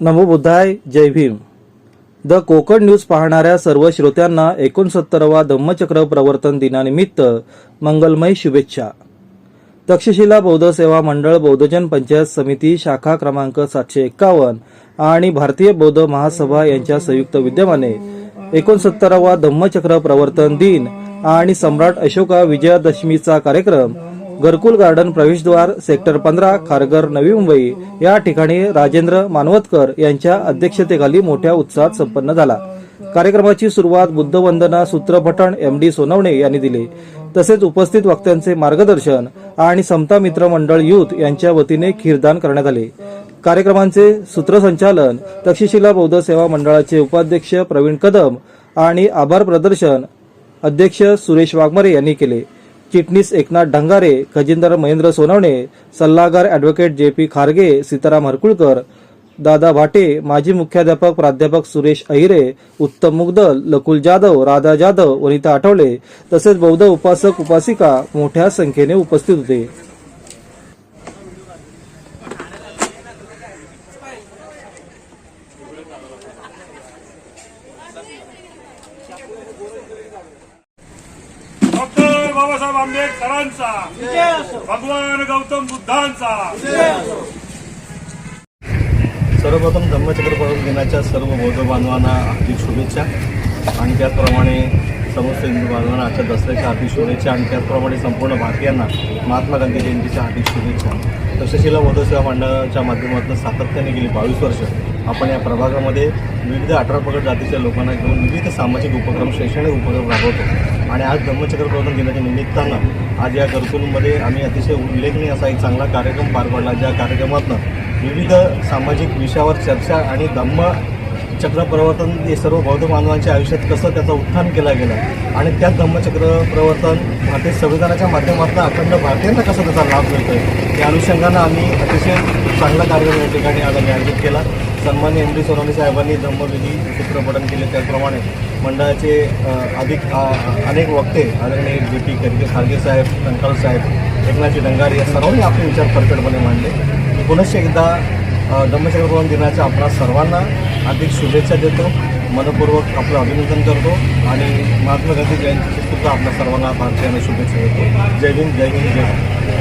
नमो बुद्धाय जय Bhim. The Konkan news पाहणाऱ्या सर्व श्रोत्यांना एकोणसत्तरवा धम्मचक्र प्रवर्तन दिनानिमित्त मंगलमय शुभेच्छा. तक्षशिला बौद्ध सेवा मंडळ बौद्धजन पंचायत समिती शाखा क्रमांक सातशे एक्कावन्न आणि भारतीय बौद्ध महासभा यांच्या संयुक्त विद्यमाने एकोणसत्तरावा धम्मचक्र प्रवर्तन दिन आणि सम्राट अशोका विजयादशमीचा कार्यक्रम घरकुल गार्डन प्रवेशद्वार सेक्टर पंधरा खारघर नवी मुंबई या ठिकाणी राजेंद्र मानवतकर यांच्या अध्यक्षतेखाली मोठ्या उत्साहात संपन्न झाला. कार्यक्रमाची सुरुवात बुद्धवंदना सूत्रभटण सूत्रपठण एम डी सोनवणे यांनी दिले. तसेच उपस्थित वक्त्यांचे मार्गदर्शन आणि समता मित्र मंडळ युथ यांच्या वतीने खीरदान करण्यात आले. कार्यक्रमांचे सूत्रसंचालन तक्षशिला बौद्ध सेवा मंडळाचे उपाध्यक्ष प्रवीण कदम आणि आभार प्रदर्शन अध्यक्ष सुरेश वाघमारे यांनी केले. चिटणीस एकनाथ ढंगारे खजिनदार महेंद्र सोनवणे सल्लागार advocate J P Kharge Sitaram हरकुळकर दादा भाटे माजी मुख्याध्यापक प्राध्यापक सुरेश अहिरे उत्तम मुगदल लकुल जाधव राधा जाधव वनिता आठवले तसेच बौद्ध उपासक उपासिका मोठ्या संख्येने उपस्थित होते Okay. बाबासाहेब आंबेडकरांचा भगवान गौतम बुद्धांचा. सर्वप्रथम धम्मचक्र पर्व दिनाच्या सर्व बौद्ध बांधवांना हार्दिक शुभेच्छा. आणि त्याचप्रमाणे समस्त हिंदू बांधवांना आजच्या दसऱ्याच्या हार्दिक शुभेच्छा. आणि त्याचप्रमाणे संपूर्ण भारतीयांना महात्मा गांधी जयंतीच्या हार्दिक शुभेच्छा. तक्षशिला बौद्ध सेवा मंडळाच्या माध्यमातून सातत्याने गेली बावीस वर्ष. आपण या प्रभागामध्ये विविध अठरा पगड जातीच्या लोकांना घेऊन विविध सामाजिक उपक्रम शैक्षणिक उपक्रम राबवतो. आणि आज धम्मचक्र प्रवर्तन दिनाच्या निमित्तानं आज या घरकुलमध्ये आम्ही अतिशय उल्लेखनीय असा एक चांगला कार्यक्रम पार पाडला ज्या कार्यक्रमातनं विविध सामाजिक विषयावर चर्चा आणि धम्म चक्र प्रवर्तन हे सर्व बौद्ध मानवांच्या आयुष्यात कसं त्याचं उत्थान केला गेला? आणि त्याच धम्मचक्र प्रवर्तन भारतीय संविधानाच्या माध्यमातून अखंड भारतीयांना कसा त्याचा लाभ मिळतो आहे या अनुषंगानं आम्ही अतिशय चांगला कार्यक्रम या ठिकाणी आज आम्ही आयोजित केला. सन्मान्य एम डी सोनवणे साहेबांनी धम्मविधी चित्रपटन केले त्याचप्रमाणे मंडळाचे अधिक अनेक वक्ते आदरणीय जे पी करगे खारगे साहेब कंकाळ साहेब एकनाथजी डंगारे या सर्वांनी आपले विचार प्रकटपणे मांडले. पुनश्च एकदा धम्मचक्र प्रवर्तन दिनाच्या आपणा सर्वांना अधिक शुभेच्छा देतो. मनपूर्वक आपलं अभिनंदन करतो आणि महात्मा गांधी जयंतीची सुद्धा आपल्या सर्वांना भारतीयांना शुभेच्छा देतो. जय हिंद जय हिंद जय